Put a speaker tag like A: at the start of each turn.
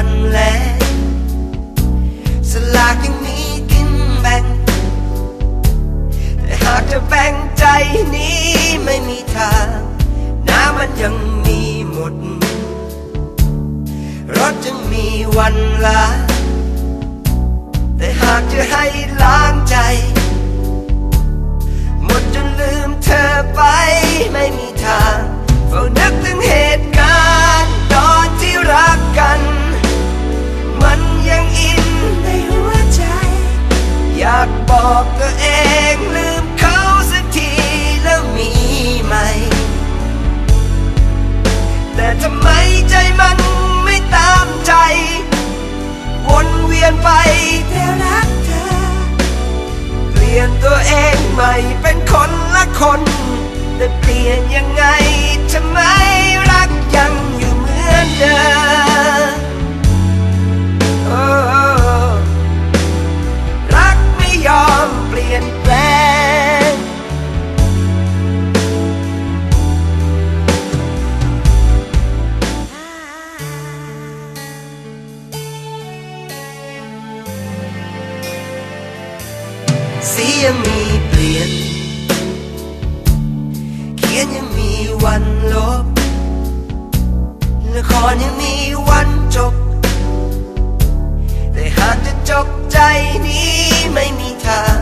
A: วันแลสลากยังมีกินแบ่ง แต่หากจะแบ่งใจนี้ไม่มีทาง น้ำมันยังมีหมด รถยังมีวันลาแต่หากจะให้ล้างใจ อยากบอกตัวเองลืมเขาสักทีแล้วมีไหม แต่ทำไมใจมันไม่ตามใจ วนเวียนไปแต่รักเธอ เปลี่ยนตัวเองใหม่เป็นคน สียังมีเปลี่ยน เขียนยังมีวันลบ ละครยังมีวันจบ แต่หากจะจบใจนี้ไม่มีทาง